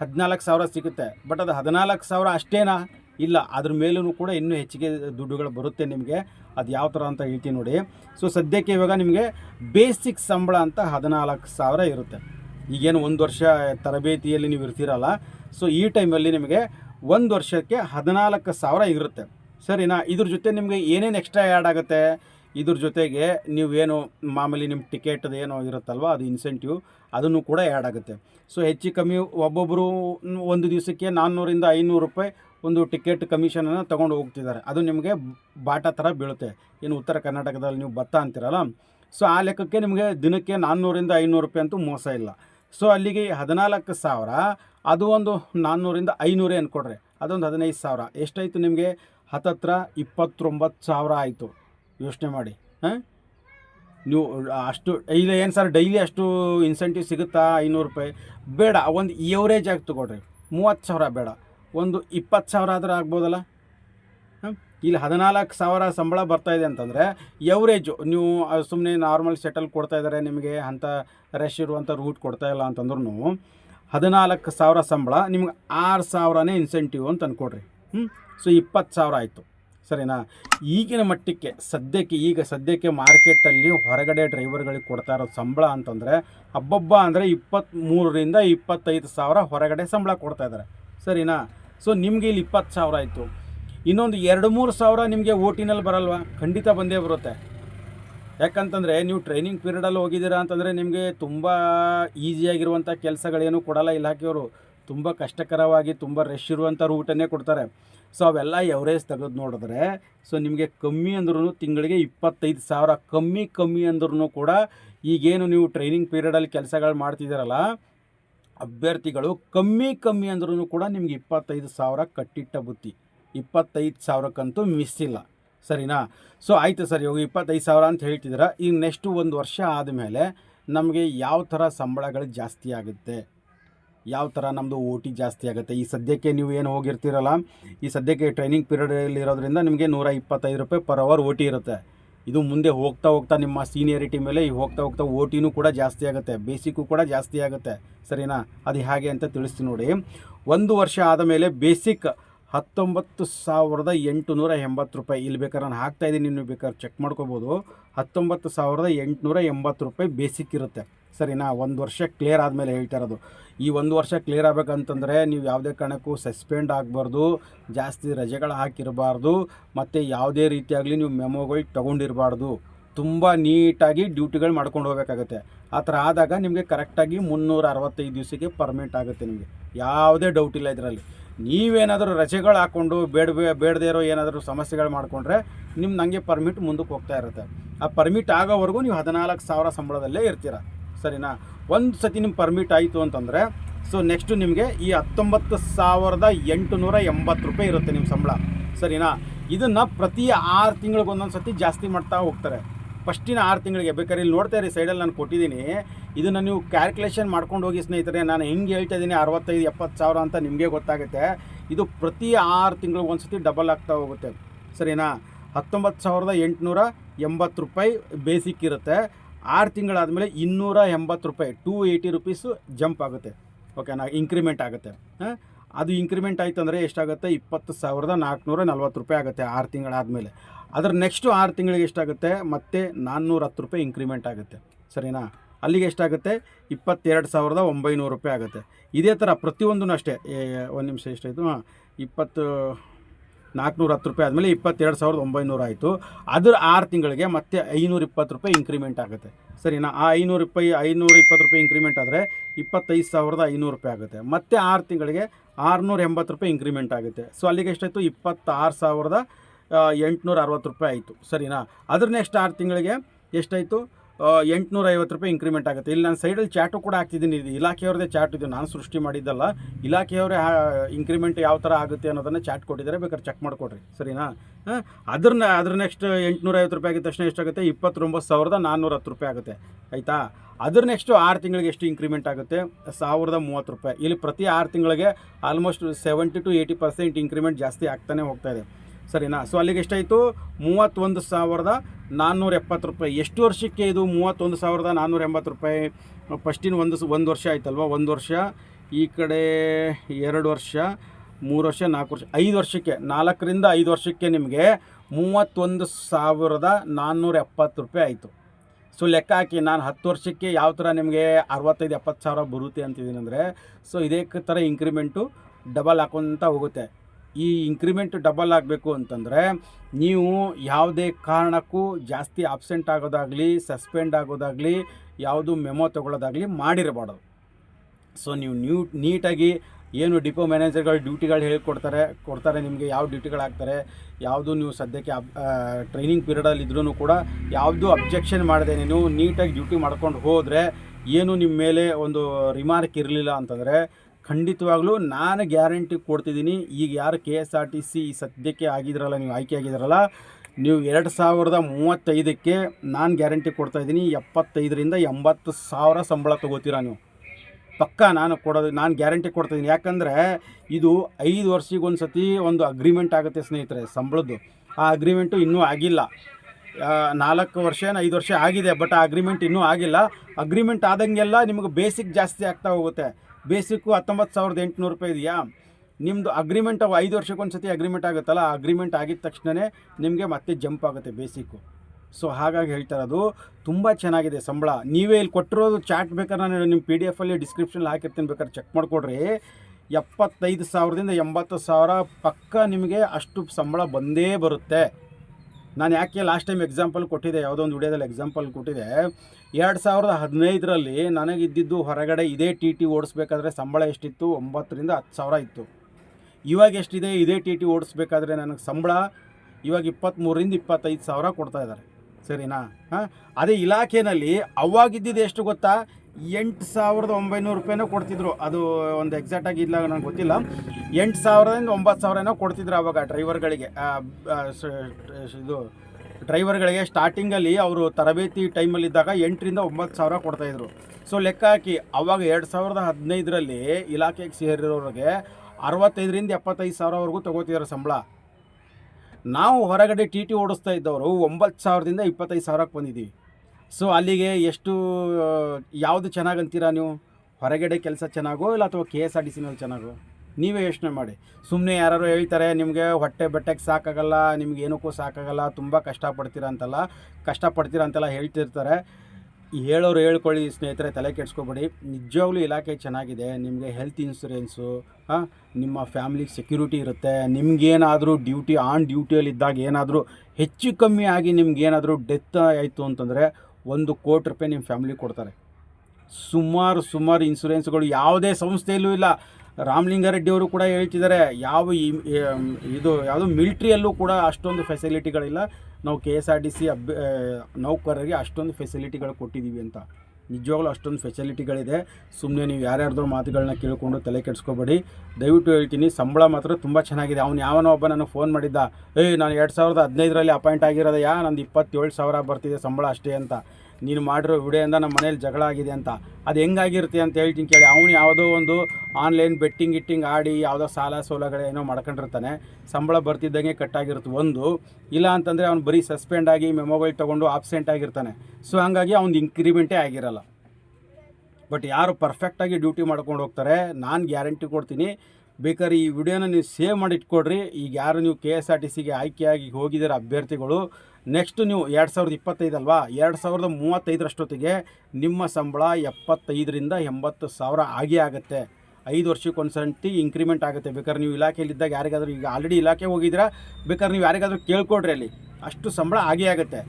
S1: ಹದಿನಾಲ್ಕು ಸಾವಿರ ಸಿಗುತ್ತೆ. ಬಟ್ ಅದು ಹದಿನಾಲ್ಕು ಸಾವಿರ ಅಷ್ಟೇನಾ? ಇಲ್ಲ, ಅದ್ರ ಮೇಲೂ ಕೂಡ ಇನ್ನೂ ಹೆಚ್ಚಿಗೆ ದುಡ್ಡುಗಳು ಬರುತ್ತೆ ನಿಮಗೆ. ಅದು ಯಾವ ಥರ ಅಂತ ಹೇಳ್ತೀನಿ ನೋಡಿ. ಸೊ ಸದ್ಯಕ್ಕೆ ಇವಾಗ ನಿಮಗೆ ಬೇಸಿಕ್ ಸಂಬಳ ಅಂತ ಹದಿನಾಲ್ಕು ಸಾವಿರ ಇರುತ್ತೆ. ಈಗೇನು ಒಂದು ವರ್ಷ ತರಬೇತಿಯಲ್ಲಿ ನೀವು ಇರ್ತೀರಲ್ಲ ಸೊ ಈ ಟೈಮಲ್ಲಿ ನಿಮಗೆ ಒಂದು ವರ್ಷಕ್ಕೆ ಹದಿನಾಲ್ಕು ಸಾವಿರ ಇರುತ್ತೆ. ಸರಿನಾ? ಇದ್ರ ಜೊತೆ ನಿಮಗೆ ಏನೇನು ಎಕ್ಸ್ಟ್ರಾ ಆ್ಯಡ್ ಆಗುತ್ತೆ? ಇದ್ರ ಜೊತೆಗೆ ನೀವೇನು ಮಾಮೂಲಿ ನಿಮ್ಮ ಟಿಕೆಟ್ದು ಏನೋ ಇರುತ್ತಲ್ವ, ಅದು ಇನ್ಸೆಂಟಿವ್ ಅದನ್ನು ಕೂಡ ಆ್ಯಡ್ ಆಗುತ್ತೆ. ಸೊ ಹೆಚ್ಚು ಕಮ್ಮಿ ಒಬ್ಬೊಬ್ಬರು ಒಂದು ದಿವಸಕ್ಕೆ ನಾನ್ನೂರಿಂದ ಐನೂರು ರೂಪಾಯಿ ಒಂದು ಟಿಕೆಟ್ ಕಮಿಷನನ್ನು ತೊಗೊಂಡು ಹೋಗ್ತಿದ್ದಾರೆ. ಅದು ನಿಮಗೆ ಬಾಟ ಥರ ಬೀಳುತ್ತೆ. ಏನು ಉತ್ತರ ಕರ್ನಾಟಕದಲ್ಲಿ ನೀವು ಭತ್ತ ಅಂತೀರಲ್ಲ? ಸೊ ಆ ಲೆಕ್ಕಕ್ಕೆ ನಿಮಗೆ ದಿನಕ್ಕೆ ನಾನ್ನೂರಿಂದ ಐನೂರು ರೂಪಾಯಿ ಅಂತೂ ಮೋಸ ಇಲ್ಲ. ಸೊ ಅಲ್ಲಿಗೆ ಹದಿನಾಲ್ಕು ಸಾವಿರ, ಅದು ಒಂದು ನಾನ್ನೂರಿಂದ ಐನೂರೇ ಅಂದ್ಕೊಡ್ರಿ ಅದೊಂದು ಹದಿನೈದು ಸಾವಿರ. ಎಷ್ಟಾಯಿತು ನಿಮಗೆ? ಹತ್ತತ್ರ ಇಪ್ಪತ್ತೊಂಬತ್ತು ಸಾವಿರ ಆಯಿತು. ಯೋಚನೆ ಮಾಡಿ, ಹಾಂ? ನೀವು ಅಷ್ಟು, ಇಲ್ಲ ಏನು ಸರ್ ಡೈಲಿ ಅಷ್ಟು ಇನ್ಸೆಂಟಿವ್ ಸಿಗುತ್ತಾ? ಐನೂರು ರೂಪಾಯಿ. ಬೇಡ, ಒಂದು ಎವರೇಜ್ ಆಗಿ ತೊಗೊಳ್ರಿ. ಮೂವತ್ತು ಸಾವಿರ ಬೇಡ. ಒಂದು ಇಪ್ಪತ್ತು ಸಾವಿರ ಆದ್ರೆ ಆಗ್ಬೋದಲ್ಲ? ಹಾಂ? ಇಲ್ಲಿ ಹದಿನಾಲ್ಕು ಸಾವಿರ ಸಂಬಳ ಬರ್ತಾ ಇದೆ ಅಂತಂದರೆ ಎವರೇಜು ನೀವು ಸುಮ್ಮನೆ ನಾರ್ಮಲ್ ಸೆಟಲ್ ಕೊಡ್ತಾ ಇದ್ದಾರೆ ನಿಮಗೆ ಅಂಥ ರಶ್ ಇರುವಂಥ ರೂಟ್ ಕೊಡ್ತಾ ಇಲ್ಲ ಅಂತಂದ್ರೂ ಹದಿನಾಲ್ಕು ಸಾವಿರ ಸಂಬಳ ನಿಮ್ಗೆ ಆರು ಸಾವಿರನೇ ಇನ್ಸೆಂಟಿವ್ ಅಂತ ಅಂದ್ಕೊಡ್ರಿ ಹ್ಞೂ ಸೊ, ಇಪ್ಪತ್ತು ಸಾವಿರ ಆಯಿತು. ಸರಿನಾ? ಈಗಿನ ಮಟ್ಟಕ್ಕೆ, ಸದ್ಯಕ್ಕೆ, ಈಗ ಸದ್ಯಕ್ಕೆ ಮಾರ್ಕೆಟಲ್ಲಿ ಹೊರಗಡೆ ಡ್ರೈವರ್ಗಳಿಗೆ ಕೊಡ್ತಾ ಇರೋ ಸಂಬಳ ಅಂತಂದರೆ, ಹಬ್ಬಬ್ಬ ಅಂದರೆ ಇಪ್ಪತ್ತ್ಮೂರರಿಂದ ಇಪ್ಪತ್ತೈದು ಸಾವಿರ ಹೊರಗಡೆ ಸಂಬಳ ಕೊಡ್ತಾ ಇದ್ದಾರೆ ಸರಿನಾ? ಸೊ ನಿಮಗೆ ಇಲ್ಲಿ ಇಪ್ಪತ್ತು ಸಾವಿರ ಆಯಿತು. ಇನ್ನೊಂದು ಎರಡು ಮೂರು ಸಾವಿರ ನಿಮಗೆ ಓಟಿನಲ್ಲಿ ಬರಲ್ವಾ? ಖಂಡಿತ ಬಂದೇ ಬರುತ್ತೆ. ಯಾಕಂತಂದರೆ, ನೀವು ಟ್ರೈನಿಂಗ್ ಪೀರಿಯಡಲ್ಲಿ ಹೋಗಿದ್ದೀರಾ ಅಂತಂದರೆ ನಿಮಗೆ ತುಂಬ ಈಸಿಯಾಗಿರುವಂಥ ಕೆಲಸಗಳೇನು ಕೊಡಲ್ಲ ಇಲಾಖೆಯವರು. ತುಂಬ ಕಷ್ಟಕರವಾಗಿ ತುಂಬ ರಶ್ ಇರುವಂಥ ರೂಟನ್ನೇ ಕೊಡ್ತಾರೆ. ಸೊ ಅವೆಲ್ಲ ಎವರೇಜ್ ತೆಗೆದು ನೋಡಿದ್ರೆ ಸೊ ನಿಮಗೆ ಕಮ್ಮಿ ಅಂದ್ರೂ ತಿಂಗಳಿಗೆ ಇಪ್ಪತ್ತೈದು ಸಾವಿರ, ಕಮ್ಮಿ ಕಮ್ಮಿ ಅಂದ್ರೂ ಕೂಡ ಈಗೇನು ನೀವು ಟ್ರೈನಿಂಗ್ ಪೀರಿಯಡಲ್ಲಿ ಕೆಲಸಗಳು ಮಾಡ್ತಿದ್ದೀರಲ್ಲ, ಅಭ್ಯರ್ಥಿಗಳು ಕಮ್ಮಿ ಕಮ್ಮಿ ಅಂದ್ರೂ ಕೂಡ ನಿಮ್ಗೆ ಇಪ್ಪತ್ತೈದು ಸಾವಿರ ಕಟ್ಟಿಟ್ಟ ಬುತ್ತಿ ಇಪ್ಪತ್ತೈದು ಸಾವಿರಕ್ಕಂತೂ ಮಿಸ್ ಇಲ್ಲ. ಸರಿನಾ? ಸೊ ಆಯಿತು ಸರ್, ಇವಾಗ ಇಪ್ಪತ್ತೈದು ಸಾವಿರ ಅಂತ ಹೇಳ್ತಿದ್ದೀರಾ. ಈಗ ನೆಕ್ಸ್ಟು ಒಂದು ವರ್ಷ ಆದಮೇಲೆ ನಮಗೆ ಯಾವ ಥರ ಸಂಬಳಗಳು ಜಾಸ್ತಿ ಆಗುತ್ತೆ? ಯಾವ ಥರ ನಮ್ಮದು ಓ ಟಿ ಜಾಸ್ತಿ ಆಗುತ್ತೆ? ಈ ಸದ್ಯಕ್ಕೆ ನೀವು ಏನು ಹೋಗಿರ್ತೀರಲ್ಲ, ಈ ಸದ್ಯಕ್ಕೆ ಟ್ರೈನಿಂಗ್ ಪೀರಿಯಡಲ್ಲಿ ಇರೋದ್ರಿಂದ ನಿಮಗೆ ನೂರ ಇಪ್ಪತ್ತೈದು ರೂಪಾಯಿ ಪರ್ ಅವರ್ ಓ ಟಿ ಇರುತ್ತೆ. ಇದು ಮುಂದೆ ಹೋಗ್ತಾ ಹೋಗ್ತಾ ನಿಮ್ಮ ಸೀನಿಯರಿಟಿ ಮೇಲೆ ಈ ಹೋಗ್ತಾ ಹೋಗ್ತಾ ಓ ಟಿನೂ ಕೂಡ ಜಾಸ್ತಿ ಆಗುತ್ತೆ. ಬೇಸಿಕ್ಕು ಕೂಡ ಜಾಸ್ತಿ ಆಗುತ್ತೆ. ಸರಿನಾ? ಅದು ಹೇಗೆ ಅಂತ ತಿಳಿಸ್ತೀನಿ ನೋಡಿ. ಒಂದು ವರ್ಷ ಆದ ಮೇಲೆ ಬೇಸಿಕ್ ಹತ್ತೊಂಬತ್ತು ಸಾವಿರದ ಎಂಟುನೂರ ಎಂಬತ್ತು ರೂಪಾಯಿ. ಇಲ್ಲಿ ಬೇಕಾದ್ರೆ ನಾನು ಹಾಕ್ತಾ ಇದ್ದೀನಿ, ನೀವು ಬೇಕಾದ್ರೆ ಚೆಕ್ ಮಾಡ್ಕೋಬೋದು. ಹತ್ತೊಂಬತ್ತು ಸಾವಿರದ ಎಂಟುನೂರ ಎಂಬತ್ತು ರೂಪಾಯಿ ಬೇಸಿಕ್ ಇರುತ್ತೆ. ಸರಿನಾ ಒಂದು ವರ್ಷ ಕ್ಲಿಯರ್ ಆದಮೇಲೆ ಹೇಳ್ತಾ ಇರೋದು. ಈ ಒಂದು ವರ್ಷ ಕ್ಲಿಯರ್ ಆಗಬೇಕಂತಂದರೆ ನೀವು ಯಾವುದೇ ಕಾರಣಕ್ಕೂ ಸಸ್ಪೆಂಡ್ ಆಗಬಾರ್ದು, ಜಾಸ್ತಿ ರಜೆಗಳು ಹಾಕಿರಬಾರ್ದು, ಮತ್ತು ಯಾವುದೇ ರೀತಿಯಾಗಲಿ ನೀವು ಮೆಮೊಗಳು ತೊಗೊಂಡಿರಬಾರ್ದು. ತುಂಬ ನೀಟಾಗಿ ಡ್ಯೂಟಿಗಳು ಮಾಡ್ಕೊಂಡು ಹೋಗಬೇಕಾಗುತ್ತೆ. ಆ ಥರ ಆದಾಗ ನಿಮಗೆ ಕರೆಕ್ಟಾಗಿ ಮುನ್ನೂರ ಅರವತ್ತೈದು ದಿವಸಕ್ಕೆ ಪರ್ಮಿಟ್ ಆಗುತ್ತೆ ನಿಮಗೆ. ಯಾವುದೇ ಡೌಟ್ ಇಲ್ಲ ಇದರಲ್ಲಿ. ನೀವೇನಾದರೂ ರಜೆಗಳು ಹಾಕ್ಕೊಂಡು ಬೇಡ ಬೇಡದೇ ಇರೋ ಏನಾದರೂ ಸಮಸ್ಯೆಗಳು ಮಾಡಿಕೊಂಡ್ರೆ ನಿಮ್ಮ ನನಗೆ ಪರ್ಮಿಟ್ ಮುಂದಕ್ಕೆ ಹೋಗ್ತಾ ಇರುತ್ತೆ. ಆ ಪರ್ಮಿಟ್ ಆಗೋವರೆಗೂ ನೀವು ಹದಿನಾಲ್ಕು ಸಾವಿರ ಸಂಬಳದಲ್ಲೇ ಇರ್ತೀರ. ಸರಿನಾ? ಒಂದು ಸತಿ ನಿಮ್ಮ ಪರ್ಮಿಟ್ ಆಯಿತು ಅಂತಂದರೆ ಸೊ ನೆಕ್ಸ್ಟು ನಿಮಗೆ ಈ ಹತ್ತೊಂಬತ್ತು ಸಾವಿರದ ಎಂಟುನೂರ ಎಂಬತ್ತು ರೂಪಾಯಿ ಇರುತ್ತೆ ನಿಮ್ಮ ಸಂಬಳ. ಸರಿನಾ? ಇದನ್ನು ಪ್ರತಿ ಆರು ತಿಂಗಳಿಗೆ ಒಂದೊಂದು ಸತಿ ಜಾಸ್ತಿ ಮಾಡ್ತಾ ಹೋಗ್ತಾರೆ. ಫಸ್ಟಿನ ಆರು ತಿಂಗಳಿಗೆ, ಬೇಕಾದ್ರೆ ಇಲ್ಲಿ ನೋಡ್ತಾ ಇರಿ ಸೈಡಲ್ಲಿ ನಾನು ಕೊಟ್ಟಿದ್ದೀನಿ. ಇದನ್ನು ನೀವು ಕ್ಯಾಲ್ಕುಲೇಷನ್ ಮಾಡ್ಕೊಂಡು ಹೋಗಿ ಸ್ನೇಹಿತರೆ, ನಾನು ಹೆಂಗೆ ಹೇಳ್ತಾ ಇದ್ದೀನಿ ಅರವತ್ತೈದು, ಎಪ್ಪತ್ತು ಸಾವಿರ ಅಂತ ನಿಮಗೆ ಗೊತ್ತಾಗುತ್ತೆ. ಇದು ಪ್ರತಿ ಆರು ತಿಂಗಳಿಗೆ ಒಂದು ಸತಿ ಡಬಲ್ ಆಗ್ತಾ ಹೋಗುತ್ತೆ. ಸರಿನಾ? ಹತ್ತೊಂಬತ್ತು ಸಾವಿರದ ಎಂಟುನೂರ ಎಂಬತ್ತು ರೂಪಾಯಿ ಬೇಸಿಕ್ ಇರುತ್ತೆ. ಆರು ತಿಂಗಳಾದಮೇಲೆ ಇನ್ನೂರ ಎಂಬತ್ತು ರೂಪಾಯಿ ಟೂ ಏಯ್ಟಿ ರುಪೀಸು ಜಂಪ್ ಆಗುತ್ತೆ. ಓಕೆನಾ ಇಂಕ್ರಿಮೆಂಟ್ ಆಗುತ್ತೆ. ಅದು ಇಂಕ್ರಿಮೆಂಟ್ ಆಯ್ತು ಅಂದರೆ ಎಷ್ಟಾಗುತ್ತೆ? ಇಪ್ಪತ್ತು ಸಾವಿರದ ನಾಲ್ಕುನೂರ ನಲ್ವತ್ತು ರೂಪಾಯಿ ಆಗುತ್ತೆ ಆರು ತಿಂಗಳಾದಮೇಲೆ. ಅದ್ರ ನೆಕ್ಸ್ಟು ಆರು ತಿಂಗಳಿಗೆ ಎಷ್ಟಾಗುತ್ತೆ? ಮತ್ತೆ ನಾನ್ನೂರ ಹತ್ತು ರೂಪಾಯಿ ಇಂಕ್ರಿಮೆಂಟ್ ಆಗುತ್ತೆ. ಸರಿನಾ? ಅಲ್ಲಿಗೆ ಎಷ್ಟಾಗುತ್ತೆ? ಇಪ್ಪತ್ತೆರಡು ಸಾವಿರದ ಒಂಬೈನೂರು ರೂಪಾಯಿ ಆಗುತ್ತೆ. ಇದೇ ಥರ ಪ್ರತಿಯೊಂದೂ ಅಷ್ಟೇ. ಒಂದು ನಿಮಿಷ, ಎಷ್ಟಾಯಿತು? ಹಾಂ, ಇಪ್ಪತ್ತು ನಾಲ್ಕುನೂರ ಹತ್ತು ರೂಪಾಯಿ ಆದಮೇಲೆ ಇಪ್ಪತ್ತೆರಡು ಸಾವಿರದ ಒಂಬೈನೂರ ಆಯಿತು. ಅದರ ಆರು ತಿಂಗಳಿಗೆ ಮತ್ತೆ ಐನೂರ ಇಪ್ಪತ್ತು ರೂಪಾಯಿ ಇನ್ಕ್ರಿಮೆಂಟ್ ಆಗುತ್ತೆ. ಸರಿನಾ? ಆ ಐನೂರು ರೂಪಾಯಿ ಐನೂರ ಇಪ್ಪತ್ತು ರೂಪಾಯಿ ಇನ್ಕ್ರಿಮೆಂಟ್ ಆದರೆ ಇಪ್ಪತ್ತೈದು ಸಾವಿರದ ಐನೂರು ರೂಪಾಯಿ ಆಗುತ್ತೆ. ಮತ್ತೆ ಆರು ತಿಂಗಳಿಗೆ ಆರುನೂರ ಎಂಬತ್ತು ರೂಪಾಯಿ ಇನ್ಕ್ರಿಮೆಂಟ್ ಆಗುತ್ತೆ. ಸೊ ಅಲ್ಲಿಗೆ ಎಷ್ಟಾಯಿತು? ಇಪ್ಪತ್ತಾರು ಸಾವಿರದ ಎಂಟುನೂರ ಅರವತ್ತು ರೂಪಾಯಿ ಆಯಿತು. ಸರಿನಾ? ಅದ್ರ ನೆಕ್ಸ್ಟ್ ಆರು ತಿಂಗಳಿಗೆ ಎಷ್ಟಾಯಿತು? ಎಂಟುನೂರ ಐವತ್ತು ರೂಪಾಯಿ ಇಂಕ್ರಿಮೆಂಟ್ ಆಗುತ್ತೆ. ಇಲ್ಲಿ ನಾನು ಸೈಡಲ್ಲಿ ಚಾಟು ಕೂಡ ಹಾಕ್ತಿದ್ದೀನಿ. ಇದು ಇಲಾಖೆಯವ್ರದೇ ಚಾಟ್ ಇದು. ನಾನು ಸೃಷ್ಟಿ ಮಾಡಿದ್ದಲ್ಲ. ಇಲಾಖೆಯವರೇ ಇಂಕ್ರಿಮೆಂಟ್ ಯಾವ ಥರ ಆಗುತ್ತೆ ಅನ್ನೋದನ್ನು ಚಾಟ್ ಕೊಟ್ಟಿದ್ದಾರೆ. ಬೇಕಾದ್ರೆ ಚೆಕ್ ಮಾಡಿಕೊಡ್ರಿ. ಸರಿನಾ? ಅದ್ರನ್ನ, ಅದ್ರ ನೆಕ್ಸ್ಟ್ ಎಂಟುನೂರ ಐವತ್ತು ರೂಪಾಯಿ ಆಗಿದ ತಕ್ಷಣ ಎಷ್ಟಾಗುತ್ತೆ? ಇಪ್ಪತ್ತೊಂಬತ್ತು ಸಾವಿರದ ನಾನ್ನೂರ ಹತ್ತು ರೂಪಾಯಿ ಆಗುತ್ತೆ. ಆಯಿತಾ? ಅದ್ರ ನೆಕ್ಸ್ಟು ಆರು ತಿಂಗಳಿಗೆ ಎಷ್ಟು ಇಂಕ್ರಿಮೆಂಟ್ ಆಗುತ್ತೆ? ಸಾವಿರದ ಮೂವತ್ತು ರೂಪಾಯಿ. ಇಲ್ಲಿ ಪ್ರತಿ ಆರು ತಿಂಗಳಿಗೆ almost seventy to eighty percent increment ಜಾಸ್ತಿ ಆಗ್ತಾನೆ ಹೋಗ್ತಾ ಇದೆ. ಸರಿನಾ? ಸೊ ಅಲ್ಲಿಗೆ ಎಷ್ಟಾಯಿತು? ಮೂವತ್ತೊಂದು ಸಾವಿರದ ನಾನ್ನೂರ ಎಪ್ಪತ್ತು ರೂಪಾಯಿ. ಎಷ್ಟು ವರ್ಷಕ್ಕೆ ಇದು ಮೂವತ್ತೊಂದು ಸಾವಿರದ ನಾನ್ನೂರ ಎಂಬತ್ತು ರೂಪಾಯಿ? ಫಸ್ಟಿನ ಒಂದು ಒಂದು ವರ್ಷ ಆಯ್ತಲ್ವ? ಒಂದು ವರ್ಷ, ಈ ಕಡೆ ಎರಡು ವರ್ಷ, ಮೂರು ವರ್ಷ, ನಾಲ್ಕು ವರ್ಷ, ಐದು ವರ್ಷಕ್ಕೆ, ನಾಲ್ಕರಿಂದ ಐದು ವರ್ಷಕ್ಕೆ ನಿಮಗೆ ಮೂವತ್ತೊಂದು ಸಾವಿರದ ನಾನ್ನೂರ ಎಪ್ಪತ್ತು ರೂಪಾಯಿ ಆಯಿತು. ಸೊ ಲೆಕ್ಕ ಹಾಕಿ, ನಾನು ಹತ್ತು ವರ್ಷಕ್ಕೆ ಯಾವ ಥರ ನಿಮಗೆ ಅರವತ್ತೈದು, ಎಪ್ಪತ್ತು ಸಾವಿರ ಬರುತ್ತೆ ಅಂತಿದ್ದೀನಿ ಅಂದರೆ ಸೊ ಇದೇ ಥರ ಇಂಕ್ರಿಮೆಂಟು ಡಬಲ್ ಹಾಕೊತ ಹೋಗುತ್ತೆ. ಈ ಇಂಕ್ರಿಮೆಂಟ್ ಡಬಲ್ ಆಗಬೇಕು ಅಂತಂದರೆ ನೀವು ಯಾವುದೇ ಕಾರಣಕ್ಕೂ ಜಾಸ್ತಿ ಆಬ್ಸೆಂಟ್ ಆಗೋದಾಗಲಿ ಸಸ್ಪೆಂಡ್ ಆಗೋದಾಗಲಿ, ಯಾವುದು ಮೆಮೊ ತೊಗೊಳ್ಳೋದಾಗಲಿ ಮಾಡಿರಬಾರ್ದು. ಸೊ ನೀವು ನ್ಯೂ ನೀಟಾಗಿ ಏನು ಡಿಪೋ ಮ್ಯಾನೇಜರ್ಗಳು ಡ್ಯೂಟಿಗಳು ಹೇಳ್ಕೊಡ್ತಾರೆ, ಕೊಡ್ತಾರೆ ನಿಮಗೆ ಯಾವ ಡ್ಯೂಟಿಗಳು ಆಗ್ತಾರೆ ಯಾವುದು ನೀವು ಸದ್ಯಕ್ಕೆ ಅಬ್ ಟ್ರೈನಿಂಗ್ ಪೀರಿಯಡಲ್ಲಿ ಇದ್ರೂ ಕೂಡ ಯಾವುದು ಅಬ್ಜೆಕ್ಷನ್ ಮಾಡದೆ ನೀವು ನೀಟಾಗಿ ಡ್ಯೂಟಿ ಮಾಡ್ಕೊಂಡು ಹೋದರೆ ಏನು ನಿಮ್ಮ ಮೇಲೆ ಒಂದು ರಿಮಾರ್ಕ್ ಇರಲಿಲ್ಲ ಅಂತಂದರೆ ಖಂಡಿತವಾಗ್ಲೂ ನಾನು ಗ್ಯಾರಂಟಿ ಕೊಡ್ತಿದ್ದೀನಿ. ಈಗ ಯಾರು K S R T C ಸದ್ಯಕ್ಕೆ ಆಗಿದ್ರಲ್ಲ, ನೀವು ಆಯ್ಕೆ ಆಗಿದ್ರಲ್ಲ, ನೀವು ಎರಡು ಸಾವಿರದ ಮೂವತ್ತೈದಕ್ಕೆ ನಾನು ಗ್ಯಾರಂಟಿ ಕೊಡ್ತಾಯಿದ್ದೀನಿ ಎಪ್ಪತ್ತೈದರಿಂದ ಎಂಬತ್ತು ಸಾವಿರ ಸಂಬಳ ತೊಗೋತೀರಾ ನೀವು? ಪಕ್ಕ ನಾನು ಕೊಡೋದು, ನಾನು ಗ್ಯಾರಂಟಿ ಕೊಡ್ತಾಯಿದ್ದೀನಿ ಯಾಕಂದರೆ ಇದು ಐದು ವರ್ಷಿಗೊಂದು ಸತಿ ಒಂದು ಅಗ್ರಿಮೆಂಟ್ ಆಗುತ್ತೆ ಸ್ನೇಹಿತರೆ, ಸಂಬಳದ್ದು. ಆ ಅಗ್ರಿಮೆಂಟು ಇನ್ನೂ ಆಗಿಲ್ಲ. ನಾಲ್ಕು ವರ್ಷ ಐದು ವರ್ಷ ಆಗಿದೆ ಬಟ್ ಆ ಅಗ್ರಿಮೆಂಟ್ ಇನ್ನೂ ಆಗಿಲ್ಲ. ಅಗ್ರಿಮೆಂಟ್ ಆದಂಗೆಲ್ಲ ನಿಮಗೆ ಬೇಸಿಕ್ ಜಾಸ್ತಿ ಆಗ್ತಾ ಹೋಗುತ್ತೆ. ಬೇಸಿಕ್ಕು ಹತ್ತೊಂಬತ್ತು ಸಾವಿರದ ಎಂಟುನೂರು ರೂಪಾಯಿ ಇದೆಯಾ? ನಿಮ್ಮದು ಅಗ್ರಿಮೆಂಟ್ ಐದು ವರ್ಷಕ್ಕೊಂದು ಸತಿ ಅಗ್ರಿಮೆಂಟ್ ಆಗುತ್ತಲ್ಲ, ಆ ಅಗ್ರಿಮೆಂಟ್ ಆಗಿದ ತಕ್ಷಣವೇ ನಿಮಗೆ ಮತ್ತೆ ಜಂಪ್ ಆಗುತ್ತೆ ಬೇಸಿಕ್ಕು. ಸೊ ಹಾಗಾಗಿ ಹೇಳ್ತಾರೆ ಅದು ತುಂಬ ಚೆನ್ನಾಗಿದೆ ಸಂಬಳ. ನೀವೇ ಇಲ್ಲಿ ಕೊಟ್ಟಿರೋದು ಚಾಟ್ ಬೇಕಾದ್ರೆ ನಾನು ನಿಮ್ಮ ಪಿ ಡಿ ಎಫಲ್ಲಿ ಡಿಸ್ಕ್ರಿಪ್ಷನಲ್ಲಿ ಹಾಕಿರ್ತೀನಿ ಬೇಕಾದ್ರೆ ಚೆಕ್ ಮಾಡಿಕೊಡ್ರಿ. ಎಪ್ಪತ್ತೈದು ಸಾವಿರದಿಂದ ಎಂಬತ್ತು ಸಾವಿರ ಪಕ್ಕ ನಿಮಗೆ ಅಷ್ಟು ಸಂಬಳ ಬಂದೇ ಬರುತ್ತೆ. ನಾನು ಯಾಕೆ ಲಾಸ್ಟ್ ಟೈಮ್ ಎಕ್ಸಾಂಪಲ್ ಕೊಟ್ಟಿದ್ದೆ, ಯಾವುದೋ ಒಂದು ವಿಡಿಯೋದಲ್ಲಿ ಎಕ್ಸಾಂಪಲ್ ಕೊಟ್ಟಿದೆ ಎರಡು ಸಾವಿರದ ಹದಿನೈದರಲ್ಲಿ ನನಗಿದ್ದಿದ್ದು ಹೊರಗಡೆ ಇದೇ ಟಿ ಟಿ ಓಡಿಸ್ಬೇಕಾದ್ರೆ ಸಂಬಳ ಎಷ್ಟಿತ್ತು? ಒಂಬತ್ತರಿಂದ ಹತ್ತು ಸಾವಿರ ಇತ್ತು. ಇವಾಗ ಎಷ್ಟಿದೆ? ಇದೇ ಟಿ ಟಿ ಓಡಿಸ್ಬೇಕಾದ್ರೆ ನನಗೆ ಸಂಬಳ ಇವಾಗ ಇಪ್ಪತ್ತ್ಮೂರರಿಂದ ಇಪ್ಪತ್ತೈದು ಸಾವಿರ ಕೊಡ್ತಾ ಇದ್ದಾರೆ. ಸರಿನಾ? ಹಾಂ? ಅದೇ ಇಲಾಖೆಯಲ್ಲಿ ಅವಾಗಿದ್ದಿದ್ದು ಎಷ್ಟು ಗೊತ್ತಾ? ಎಂಟು ಸಾವಿರದ ಒಂಬೈನೂರು ರೂಪಾಯಿನೋ ಕೊಡ್ತಿದ್ರು. ಅದು ಒಂದು ಎಕ್ಸಾಕ್ಟಾಗಿ ಇಲ್ಲ ನನಗೆ ಗೊತ್ತಿಲ್ಲ. ಎಂಟು ಸಾವಿರದಿಂದ ಒಂಬತ್ತು ಸಾವಿರನೋ ಕೊಡ್ತಿದ್ರು ಅವಾಗ ಡ್ರೈವರ್ಗಳಿಗೆ ಇದು ಡ್ರೈವರ್ಗಳಿಗೆ ಸ್ಟಾರ್ಟಿಂಗಲ್ಲಿ ಅವರು ತರಬೇತಿ ಟೈಮಲ್ಲಿದ್ದಾಗ ಎಂಟರಿಂದ ಒಂಬತ್ತು ಸಾವಿರ ಕೊಡ್ತಾಯಿದ್ರು ಸೊ ಲೆಕ್ಕ ಹಾಕಿ ಅವಾಗ ಎರಡು ಸಾವಿರದ ಹದಿನೈದರಲ್ಲಿ ಇಲಾಖೆಗೆ ಸೇರಿರೋರಿಗೆ ಅರವತ್ತೈದರಿಂದ ಎಪ್ಪತ್ತೈದು ಸಾವಿರವರೆಗೂ ತೊಗೋತಿದ್ದಾರೆ ಸಂಬಳ. ನಾವು ಹೊರಗಡೆ ಟಿ ಟಿ ಓಡಿಸ್ತಾ ಇದ್ದವರು ಒಂಬತ್ತು ಸಾವಿರದಿಂದ ಇಪ್ಪತ್ತೈದು ಸಾವಿರಕ್ಕೆ ಬಂದಿದ್ದೀವಿ. ಸೊ ಅಲ್ಲಿಗೆ ಎಷ್ಟು ಯಾವುದು ಚೆನ್ನಾಗಿ ಅಂತೀರಾ ನೀವು? ಹೊರಗಡೆ ಕೆಲಸ ಚೆನ್ನಾಗೋ ಇಲ್ಲ ಅಥವಾ ಕೆ ಎಸ್ ಆರ್ ಟಿ ಸಿನಲ್ಲಿ ಚೆನ್ನಾಗೋ? ನೀವೇ ಯೋಚನೆ ಮಾಡಿ. ಸುಮ್ಮನೆ ಯಾರು ಹೇಳ್ತಾರೆ, ನಿಮಗೆ ಹೊಟ್ಟೆ ಬೆಟ್ಟಕ್ಕೆ ಸಾಕಾಗಲ್ಲ, ನಿಮ್ಗೆ ಏನಕ್ಕೂ ಸಾಕಾಗಲ್ಲ, ತುಂಬ ಕಷ್ಟಪಡ್ತೀರ ಅಂತಲ್ಲ, ಕಷ್ಟಪಡ್ತೀರ ಅಂತೆಲ್ಲ ಹೇಳ್ತಿರ್ತಾರೆ. ಹೇಳೋರು ಹೇಳ್ಕೊಳ್ಳಿ ಸ್ನೇಹಿತರೆ, ತಲೆ ಕೆಡ್ಸ್ಕೊಬೇಡಿ. ನಿಜವಾಗ್ಲೂ ಇಲಾಖೆ ಚೆನ್ನಾಗಿದೆ, ನಿಮಗೆ ಹೆಲ್ತ್ ಇನ್ಸೂರೆನ್ಸು ನಿಮ್ಮ ಫ್ಯಾಮಿಲಿ ಸೆಕ್ಯೂರಿಟಿ ಇರುತ್ತೆ, ನಿಮಗೇನಾದರೂ ಡ್ಯೂಟಿ, ಆನ್ ಡ್ಯೂಟಿಯಲ್ಲಿದ್ದಾಗ ಏನಾದರೂ ಹೆಚ್ಚು ಕಮ್ಮಿ ಆಗಿ ನಿಮ್ಗೇನಾದರೂ ಡೆತ್ ಆಯಿತು ಅಂತಂದರೆ ಒಂದು ಕೋಟಿ ರೂಪಾಯಿ ನಿಮ್ಮ ಫ್ಯಾಮಿಲಿ ಕೊಡ್ತಾರೆ. ಸುಮಾರು ಸುಮಾರು ಇನ್ಸೂರೆನ್ಸ್ಗಳು ಯಾವುದೇ ಸಂಸ್ಥೆಯಲ್ಲೂ ಇಲ್ಲ. ರಾಮಲಿಂಗಾರೆಡ್ಡಿಯವರು ಕೂಡ ಹೇಳ್ತಿದ್ದಾರೆ, ಯಾವ ಇದು ಯಾವುದು ಮಿಲ್ಟ್ರಿಯಲ್ಲೂ ಕೂಡ ಅಷ್ಟೊಂದು ಫೆಸಿಲಿಟಿಗಳಿಲ್ಲ ನಾವು K S R T C ಅಬ್ ನೌಕರರಿಗೆ ಅಷ್ಟೊಂದು ಫೆಸಿಲಿಟಿಗಳು ಕೊಟ್ಟಿದ್ದೀವಿ ಅಂತ. ನಿಜವಾಗ್ಲೂ ಅಷ್ಟೊಂದು ಫೆಸಿಲಿಟಿಗಳಿದೆ ಸುಮ್ಮನೆ ನೀವು ಯಾರ್ಯಾರ್ದೋ ಮಾತುಗಳನ್ನ ಕೇಳಿಕೊಂಡು ತಲೆ ಕೆಡಿಸ್ಕೋಬೇಡಿ. ದಯವಿಟ್ಟು ಹೇಳ್ತೀನಿ, ಸಂಬಳ ಮಾತ್ರ ತುಂಬ ಚೆನ್ನಾಗಿದೆ. ಅವ್ನು ಯಾವನೋ ಒಬ್ಬ ನನಗೆ ಫೋನ್ ಮಾಡಿದ್ದ, ಏಯ್, ನಾನು ಎರಡು ಸಾವಿರದ ಹದಿನೈದರಲ್ಲಿ ಅಪಾಯಿಂಟ್ ಆಗಿರೋದಯ್ಯ ನಂದು ಇಪ್ಪತ್ತೇಳು ಸಾವಿರ ಬರ್ತಿದೆ ಸಂಬಳ ಅಷ್ಟೇ ಅಂತ. ನೀನು ಮಾಡಿರೋ ವಿಡಿಯೋಯಿಂದ ನಮ್ಮ ಮನೇಲಿ ಜಗಳ ಆಗಿದೆ ಅಂತ. ಅದು ಹೆಂಗಾಗಿರುತ್ತೆ ಅಂತ ಹೇಳ್ತೀನಿ ಕೇಳಿ. ಅವನು ಯಾವುದೋ ಒಂದು ಆನ್ಲೈನ್ ಬೆಟ್ಟಿಂಗ್ ಗಿಟ್ಟಿಂಗ್ ಆಡಿ ಯಾವುದೋ ಸಾಲ ಸೋಲಗಳೇನೋ ಮಾಡ್ಕೊಂಡಿರ್ತಾನೆ. ಸಂಬಳ ಬರ್ತಿದ್ದಂಗೆ ಕಟ್ಟಾಗಿರುತ್ತೆ ಒಂದು. ಇಲ್ಲ ಅಂತಂದರೆ ಅವ್ನು ಬರೀ ಸಸ್ಪೆಂಡ್ ಆಗಿ ಮೆಮೊಬೈಲ್ ತೊಗೊಂಡು ಆಬ್ಸೆಂಟ್ ಆಗಿರ್ತಾನೆ. ಸೊ ಹಂಗಾಗಿ ಅವ್ನು ಇನ್ಕ್ರಿಮೆಂಟೇ ಆಗಿರಲ್ಲ. ಬಟ್ ಯಾರು ಪರ್ಫೆಕ್ಟಾಗಿ ಡ್ಯೂಟಿ ಮಾಡ್ಕೊಂಡು ಹೋಗ್ತಾರೆ, ನಾನು ಗ್ಯಾರಂಟಿ ಕೊಡ್ತೀನಿ. ಬೇಕಾದ್ರೆ ಈ ವಿಡಿಯೋನ ನೀವು ಸೇವ್ ಮಾಡಿ ಇಟ್ಕೊಡ್ರಿ ಈಗ ಯಾರು ನೀವು ಕೆ ಎಸ್ ಆರ್ ಟಿ ಸಿಗೆ ಆಯ್ಕೆಯಾಗಿ ಹೋಗಿದ್ದೀರ ಅಭ್ಯರ್ಥಿಗಳು ನೆಕ್ಸ್ಟ್ ನೀವು ಎರಡು ಸಾವಿರದ ಇಪ್ಪತ್ತೈದು ಅಲ್ವಾ? ಎರಡು ಸಾವಿರದ ಮೂವತ್ತೈದರಷ್ಟೊತ್ತಿಗೆ ನಿಮ್ಮ ಸಂಬಳ ಎಪ್ಪತ್ತೈದರಿಂದ ಎಂಬತ್ತು ಸಾವಿರ ಆಗೇ ಆಗುತ್ತೆ. ಐದು ವರ್ಷಕ್ಕೆ ಒಂದ್ಸಂಟಿ ಇನ್ಕ್ರಿಮೆಂಟ್ ಆಗುತ್ತೆ. ಬೇಕಾದ್ರೆ ನೀವು ಇಲಾಖೆಯಲ್ಲಿದ್ದಾಗ ಯಾರಿಗಾದರೂ ಈಗ ಆಲ್ರೆಡಿ ಇಲಾಖೆ ಹೋಗಿದ್ದೀರಾ? ಬೇಕಾದ್ರೆ ನೀವು ಯಾರಿಗಾದರೂ ಕೇಳ್ಕೊಡ್ರಿ ಅಲ್ಲಿ. ಅಷ್ಟು ಸಂಬಳ ಆಗೇ ಆಗುತ್ತೆ.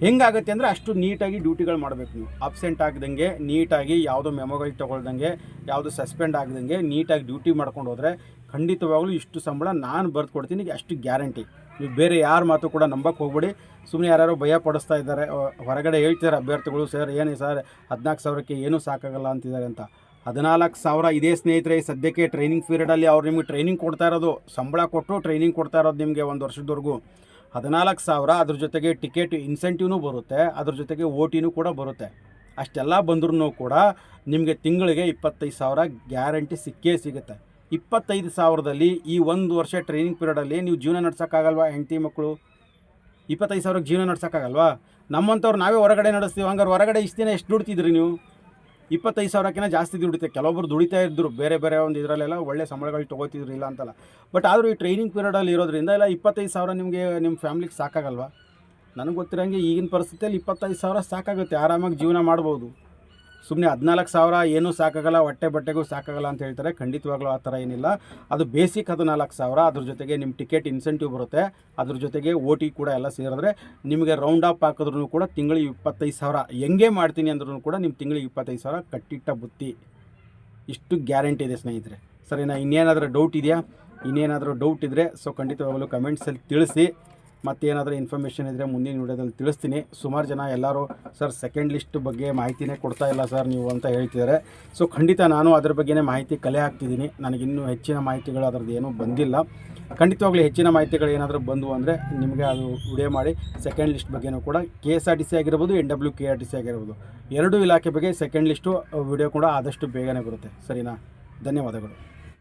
S1: ಹೆಂಗಾಗುತ್ತೆ ಅಂದರೆ ಅಷ್ಟು ನೀಟಾಗಿ ಡ್ಯೂಟಿಗಳು ಮಾಡಬೇಕು ನೀವು. ಅಬ್ಸೆಂಟ್ ಆಗದಂಗೆ ನೀಟಾಗಿ ಯಾವುದೋ ಮೆಮೊಗಳು ತೊಗೊಳ್ದಂಗೆ, ಯಾವುದು ಸಸ್ಪೆಂಡ್ ಆಗದಂಗೆ ನೀಟಾಗಿ ಡ್ಯೂಟಿ ಮಾಡ್ಕೊಂಡು ಹೋದರೆ ಖಂಡಿತವಾಗ್ಲೂ ಇಷ್ಟು ಸಂಬಳ ನಾನು ಬರೆದು ಕೊಡ್ತೀನಿ, ಅಷ್ಟು ಗ್ಯಾರಂಟಿ. ನೀವು ಬೇರೆ ಯಾರ ಮಾತು ಕೂಡ ನಂಬಕ್ಕೆ ಹೋಗ್ಬೇಡಿ. ಸುಮ್ಮನೆ ಯಾರ್ಯಾರೋ ಭಯ ಪಡಿಸ್ತಾ ಇದ್ದಾರೆ ಹೊರಗಡೆ ಹೇಳ್ತಿದ್ದಾರೆ ಅಭ್ಯರ್ಥಿಗಳು, ಸರ್, ಏನೇ ಸರ್, ಹದಿನಾಲ್ಕು ಸಾವಿರಕ್ಕೆ ಏನೂ ಸಾಕಾಗಲ್ಲ ಅಂತಿದ್ದಾರೆ ಅಂತ. ಹದಿನಾಲ್ಕು ಸಾವಿರ ಇದೇ ಸ್ನೇಹಿತರೆ, ಸದ್ಯಕ್ಕೆ ಟ್ರೈನಿಂಗ್ ಪೀರಿಯಡಲ್ಲಿ ಅವ್ರು ನಿಮಗೆ ಟ್ರೈನಿಂಗ್ ಕೊಡ್ತಾ ಇರೋದು. ಸಂಬಳ ಕೊಟ್ಟು ಟ್ರೈನಿಂಗ್ ಕೊಡ್ತಾ ಇರೋದು ನಿಮಗೆ ಒಂದು ವರ್ಷದವರೆಗೂ. ಹದಿನಾಲ್ಕು ಸಾವಿರ, ಅದ್ರ ಜೊತೆಗೆ ಟಿಕೆಟ್ ಇನ್ಸೆಂಟಿವ್ನೂ ಬರುತ್ತೆ, ಅದ್ರ ಜೊತೆಗೆ ಓ ಟಿನೂ ಕೂಡ ಬರುತ್ತೆ. ಅಷ್ಟೆಲ್ಲ ಬಂದ್ರೂ ಕೂಡ ನಿಮಗೆ ತಿಂಗಳಿಗೆ ಇಪ್ಪತ್ತೈದು ಸಾವಿರ ಗ್ಯಾರಂಟಿ ಸಿಕ್ಕೇ ಸಿಗುತ್ತೆ. ಇಪ್ಪತ್ತೈದು ಸಾವಿರದಲ್ಲಿ ಈ ಒಂದು ವರ್ಷ ಟ್ರೈನಿಂಗ್ ಪೀರಿಯಡಲ್ಲಿ ನೀವು ಜೀವನ ನಡ್ಸೋಕ್ಕಾಗಲ್ವಾ, ಹೆಂಡತಿ ಮಕ್ಕಳು? ಇಪ್ಪತ್ತೈದು ಸಾವಿರಕ್ಕೆ ಜೀವನ ನಡ್ಸೋಕ್ಕಾಗಲ್ವಾ? ನಮ್ಮಂಥವ್ರು ನಾವೇ ಹೊರಗಡೆ ನಡೆಸ್ತೀವಿ, ಹಂಗಾರೆ ಹೊರಗಡೆ ಇಷ್ಟು ದಿನ ಎಷ್ಟು ದುಡ್ತಿದ್ರಿ ನೀವು? ಇಪ್ಪತ್ತೈದು ಸಾವಿರಕ್ಕಿಂತ ಜಾಸ್ತಿ ದುಡಿತೆ. ಕೆಲವೊಬ್ಬರು ದುಡಿತಾ ಇದ್ದರು ಬೇರೆ ಬೇರೆ ಒಂದು ಇದರಲ್ಲೆಲ್ಲ ಒಳ್ಳೆ ಸಂಬಳಗಳು ತೊಗೋತಿದ್ರು, ಇಲ್ಲ ಅಂತಲ್ಲ. ಬಟ್ ಆದರೂ ಈ ಟ್ರೈನಿಂಗ್ ಪೀರಿಯಡಲ್ಲಿ ಇರೋದ್ರಿಂದ ಇಲ್ಲ ಇಪ್ಪತ್ತೈದು ಸಾವಿರ ನಿಮಗೆ ನಿಮ್ಮ ಫ್ಯಾಮ್ಲಿಗೆ ಸಾಕಾಗಲ್ವಾ? ನನಗೆ ಗೊತ್ತಿರೋಂಗೆ ಈಗಿನ ಪರಿಸ್ಥಿತಿಯಲ್ಲಿ ಇಪ್ಪತ್ತೈದು ಸಾವಿರ ಸಾಕಾಗುತ್ತೆ. ಆರಾಮಾಗಿ ಜೀವನ ಮಾಡ್ಬೋದು. ಸುಮ್ಮನೆ ಹದಿನಾಲ್ಕು ಸಾವಿರ ಏನೂ ಸಾಕಾಗಲ್ಲ, ಹೊಟ್ಟೆ ಬಟ್ಟೆಗೂ ಸಾಕಾಗಲ್ಲ ಅಂತ ಹೇಳ್ತಾರೆ. ಖಂಡಿತವಾಗ್ಲೂ ಆ ಥರ ಏನಿಲ್ಲ. ಅದು ಬೇಸಿಕ್ ಹದಿನಾಲ್ಕು ಸಾವಿರ, ಅದ್ರ ಜೊತೆಗೆ ನಿಮ್ಮ ಟಿಕೆಟ್ ಇನ್ಸೆಂಟಿವ್ ಬರುತ್ತೆ. ಅದ್ರ ಜೊತೆಗೆ ಓ ಟಿ ಕೂಡ ಎಲ್ಲ ಸೇರಿದ್ರೆ ನಿಮಗೆ ರೌಂಡ್ ಆಫ್ ಹಾಕಿದ್ರೂ ಕೂಡ ತಿಂಗಳಿಗೆ ಇಪ್ಪತ್ತೈದು ಸಾವಿರ. ಹೆಂಗೆ ಮಾಡ್ತೀನಿ ಅಂದ್ರೂ ಕೂಡ ನಿಮ್ಮ ತಿಂಗಳಿಗೆ ಇಪ್ಪತ್ತೈದು ಸಾವಿರ ಕಟ್ಟಿಟ್ಟ ಬುತ್ತಿ. ಇಷ್ಟು ಗ್ಯಾರಂಟಿ ಇದೆ ಸ್ನೇಹಿತರೆ. ಸರಿನಾ? ಇನ್ನೇನಾದರೂ ಡೌಟ್ ಇದೆಯಾ? ಇನ್ನೇನಾದರೂ ಡೌಟ್ ಇದ್ದರೆ ಸೊ ಖಂಡಿತವಾಗಲೂ ಕಮೆಂಟ್ಸಲ್ಲಿ ತಿಳಿಸಿ. ಮತ್ತೇನಾದರೂ ಇನ್ಫಾರ್ಮೇಷನ್ ಇದ್ದರೆ ಮುಂದಿನ ವಿಡಿಯೋದಲ್ಲಿ ತಿಳಿಸ್ತೀನಿ. ಸುಮಾರು ಜನ ಎಲ್ಲರೂ, ಸರ್ ಸೆಕೆಂಡ್ ಲಿಸ್ಟ್ ಬಗ್ಗೆ ಮಾಹಿತಿನೇ ಕೊಡ್ತಾ ಇಲ್ಲ ಸರ್ ನೀವು ಅಂತ ಹೇಳ್ತಿದ್ದಾರೆ. ಸೊ ಖಂಡಿತ ನಾನು ಅದ್ರ ಬಗ್ಗೆನೇ ಮಾಹಿತಿ ಕಲೆ ಹಾಕ್ತಿದ್ದೀನಿ. ನನಗಿನ್ನೂ ಹೆಚ್ಚಿನ ಮಾಹಿತಿಗಳು ಅದರದ್ದು ಏನೂ ಬಂದಿಲ್ಲ. ಖಂಡಿತವಾಗ್ಲೂ ಹೆಚ್ಚಿನ ಮಾಹಿತಿಗಳು ಏನಾದರೂ ಬಂದವು ಅಂದರೆ ನಿಮಗೆ ಅದು ವಿಡಿಯೋ ಮಾಡಿ. ಸೆಕೆಂಡ್ ಲಿಸ್ಟ್ ಬಗ್ಗೆನೂ ಕೂಡ K S R T C ಆಗಿರ್ಬೋದು N W K R T C ಆಗಿರ್ಬೋದು. ಎರಡೂ ಇಲಾಖೆ ಬಗ್ಗೆ ಸೆಕೆಂಡ್ ಲಿಸ್ಟು ವಿಡಿಯೋ ಕೂಡ ಆದಷ್ಟು ಬೇಗನೆ ಬರುತ್ತೆ. ಸರಿನಾ? ಧನ್ಯವಾದಗಳು.